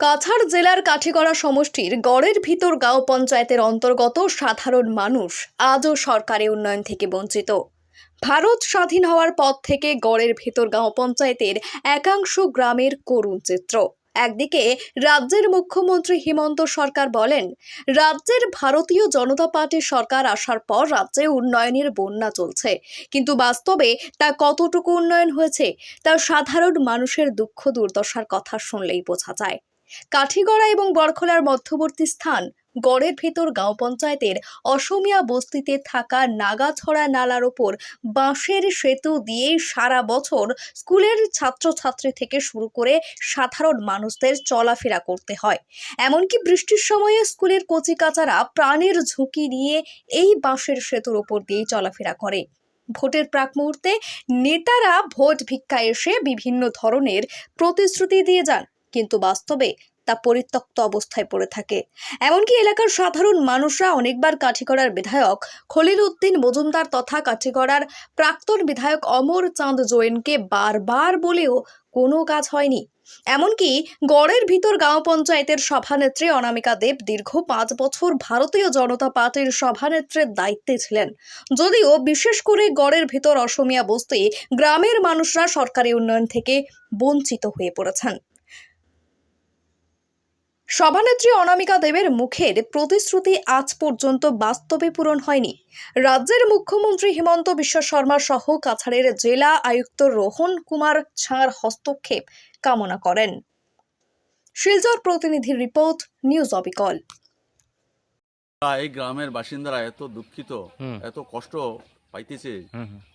কাছাড় জেলার কাঠিগড়া সমষ্টির গড়ের ভিতর গাঁও পঞ্চায়েতের অন্তর্গত সাধারণ মানুষ আজও সরকারি উন্নয়ন থেকে বঞ্চিত। ভারত স্বাধীন হওয়ার পর থেকে গড়ের ভিতর গাঁও পঞ্চায়েতের একাংশ গ্রামের করুণ চিত্র। একদিকে রাজ্যের মুখ্যমন্ত্রী হিমন্ত সরকার বলেন, রাজ্যের ভারতীয় জনতা পার্টির সরকার আসার পর রাজ্যে উন্নয়নের বন্যা চলছে। কিন্তু বাস্তবে তা কতটুকু উন্নয়ন হয়েছে, তা সাধারণ মানুষের দুঃখ দুর্দশার কথা শুনলেই বোঝা যায়। কাঠিগড়া এবং বরখলার মধ্যবর্তী স্থান, গড়ের ভেতর গাঁও পঞ্চায়েতের অসমিয়া বস্তিতে থাকা নাগাছড়া নালার ওপর বাঁশের সেতু দিয়ে সারা বছর স্কুলের ছাত্রছাত্রী থেকে শুরু করে সাধারণ মানুষদের চলাফেরা করতে হয়। এমনকি বৃষ্টির সময়ে স্কুলের কচিকাচারা প্রাণের ঝুঁকি নিয়ে এই বাঁশের সেতুর ওপর দিয়েই চলাফেরা করে। ভোটের প্রাক মুহূর্তে নেতারা ভোট ভিক্ষা এসে বিভিন্ন ধরনের প্রতিশ্রুতি দিয়ে যান। কিন্তু বাস্তবে তা পরিত্যক্ত অবস্থায় পড়ে থাকে। এমনকি এলাকার সাধারণ মানুষরা অনেকবার কাঠিগড়ার বিধায়ক খলিল উদ্দিন মজুমদার তথা কাঠিগড়ার প্রাক্তন বিধায়ক অমর চাঁদ জৈনকে বারবার বলেও কোনো কাজ হয়নি। এমনকি গড়ের ভিতর গাঁও পঞ্চায়েতের সভানেত্রী অনামিকা দেব দীর্ঘ পাঁচ বছর ভারতীয় জনতা পার্টির সভানেত্রীর দায়িত্বে ছিলেন। যদিও বিশেষ করে গড়ের ভিতর অসমিয়া বস্তি গ্রামের মানুষরা সরকারি উন্নয়ন থেকে বঞ্চিত হয়ে পড়েছেন। সভানেত্রী অনামিকা দেবের মুখের প্রতিশ্রুতি আজ পর্যন্ত বাস্তবে পূরণ হয়নি। রাজ্যের মুখ্যমন্ত্রী হিমন্ত বিশ্ব শর্মা সহ কাছাড়ের জেলা আয়ুক্ত রোহন কুমার ঝাঁর হস্তক্ষেপ কামনা করেন। শিলচর প্রতিনিধির রিপোর্ট নিউজ অবিকল। এই গ্রামের বাসিন্দারা এত দুঃখিত এত কষ্ট পাইতেছে।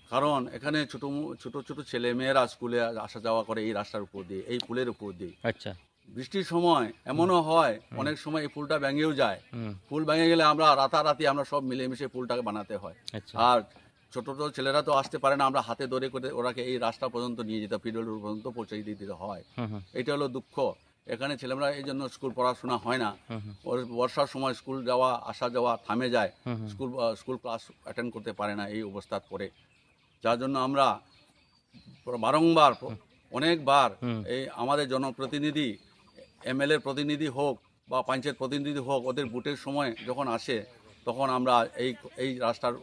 কারণ এখানে ছোট মু- ছোট ছোট ছেলে মেয়েরা স্কুলে আসা যাওয়া করে এই রাস্তার উপর দিয়ে এই পুলের উপর দিয়ে। আচ্ছা। বৃষ্টির সময় এমনও হয় অনেক সময় এই ফুলটা ভেঙেও যায়। পুল ভেঙে গেলে আমরা রাতারাতি আমরা সব মিলেমিশে ফুলটাকে বানাতে হয়। আচ্ছা। আর ছোট ছোট ছেলেরা তো আসতে পারে না আমরা হাতে ধরে করে ওরাকে এই রাস্তা পর্যন্ত নিয়ে যেতে পিরিয়ড পর্যন্ত পৌঁছে দিতে হয়। এটা হলো দুঃখ। এখানে ছেলেমেয়েরা এই জন্য স্কুল পড়াশোনা হয় না। বর্ষার সময় স্কুল যাওয়া আসা যাওয়া থামে যায়। স্কুল স্কুল ক্লাস অ্যাটেন্ড করতে পারে না এই অবস্থার পরে। যার জন্য আমরা বারংবার অনেকবার এই আমাদের জনপ্রতিনিধি এমএলএর প্রতিনিধি হোক বা পঞ্চায়েত প্রতিনিধি হোক ওদের বুটের সময় যখন আসে তখন আমরা এই এই রাস্তার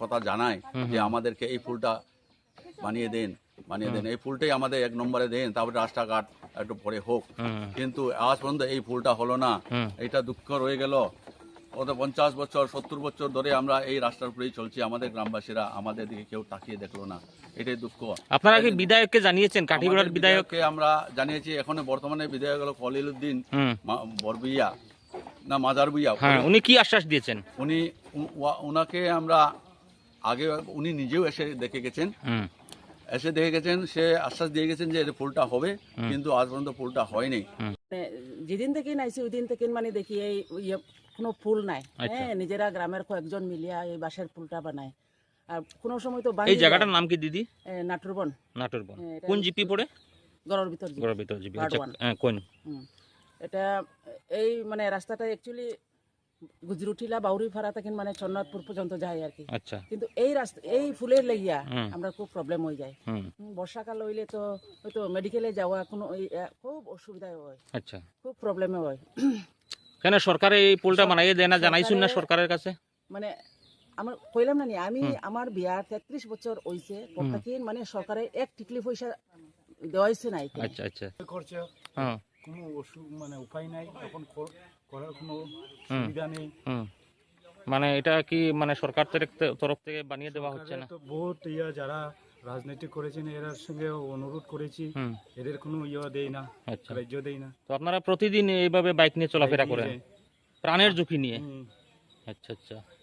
কথা জানাই যে আমাদেরকে এই ফুলটা বানিয়ে দেন বানিয়ে দেন। এই ফুলটাই আমাদের এক নম্বরে দেন তারপরে রাস্তাঘাট একটু পরে হোক। কিন্তু আজ পর্যন্ত এই ফুলটা হলো না। এটা দুঃখ রয়ে গেল। ওদের পঞ্চাশ বছর সত্তর বছর ধরে আমরা এই রাস্তার উপরেই চলছি। আমাদের গ্রামবাসীরা আমাদের দিকে কেউ তাকিয়ে দেখল না। এটাই দুঃখ। আপনারা কি বিধায়ককে জানিয়েছেন? কাঠিগড়ার বিধায়ককে আমরা জানিয়েছি। এখনও বর্তমানে বিধায়ক হলো খলিল উদ্দিন হুম বরবুইয়া না মাজার বুইয়া হ্যাঁ উনি কি আশ্বাস দিয়েছেন? উনি ওনাকে আমরা আগে উনি নিজেও এসে দেখে গেছেন। এসে দেখে গেছেন সে আশ্বাস দিয়ে গেছেন যে এর ফুলটা হবে কিন্তু আজ পর্যন্ত ফুলটা হয়নি। যেদিন থেকে নাইছি ওই দিন থেকে মানে দেখি এই ইয়ে কোনো ফুল নাই। আচ্ছা। হ্যাঁ নিজেরা গ্রামের কয়েকজন মিলিয়া এই বাঁশের ফুলটা বানায়। আর কোনো সময় তো এই জায়গাটার নাম কি দিদি? নাটুরবন। নাটোরবন। হ্যাঁ, কোন জিপি পড়ে? গড়ের ভিতর জিপি। গড়ের ভিতর জিপি। আচ্ছা হ্যাঁ, কোন? এটা এই মানে রাস্তাটা অ্যাকচুয়ালি গুজরুটিলা বাউরি ফাড়া থেকে মানে চন্নাথপুর পর্যন্ত যায় আর কি। আচ্ছা। কিন্তু এই রাস্তা এই ফুলের লাগিয়া। আমরা খুব প্রবলেম হয়ে যায় বর্ষাকাল হইলে তো হয়তো মেডিকেলে যাওয়া কোনো খুব অসুবিধা হয়। আচ্ছা। খুব প্রবলেমে হয়। কেন সরকার এই পোলটা বানাইয়ে দেয় না? জানাইছুন না সরকারে- সরকারের কাছে? মানে আমার কইলাম না নি আমি আমার বিয়ার তেত্রিশ বছর হইছে প্রত্যেকদিন মানে সরকারে এক টিকলি পয়সা দেওয়া হয়েছে নাই আচ্ছা আচ্ছা। খরচা হ্যাঁ। কোনো মানে উপায় নাই এখন করার কোনো সুবিধা নেই। মানে এটা কি মানে সরকার তরফ- থেকে বানিয়ে দেওয়া হচ্ছে না? বহুত ইয়া যারা রাজনীতি করেছেন এর সঙ্গে অনুরোধ করেছি। এদের কোনো ইয়া দেই না রাজ্য দেই না। তো আপনারা প্রতিদিন এইভাবে বাইক নিয়ে চলাফেরা করেন? প্রাণের ঝুঁকি নিয়ে? আচ্ছা আচ্ছা।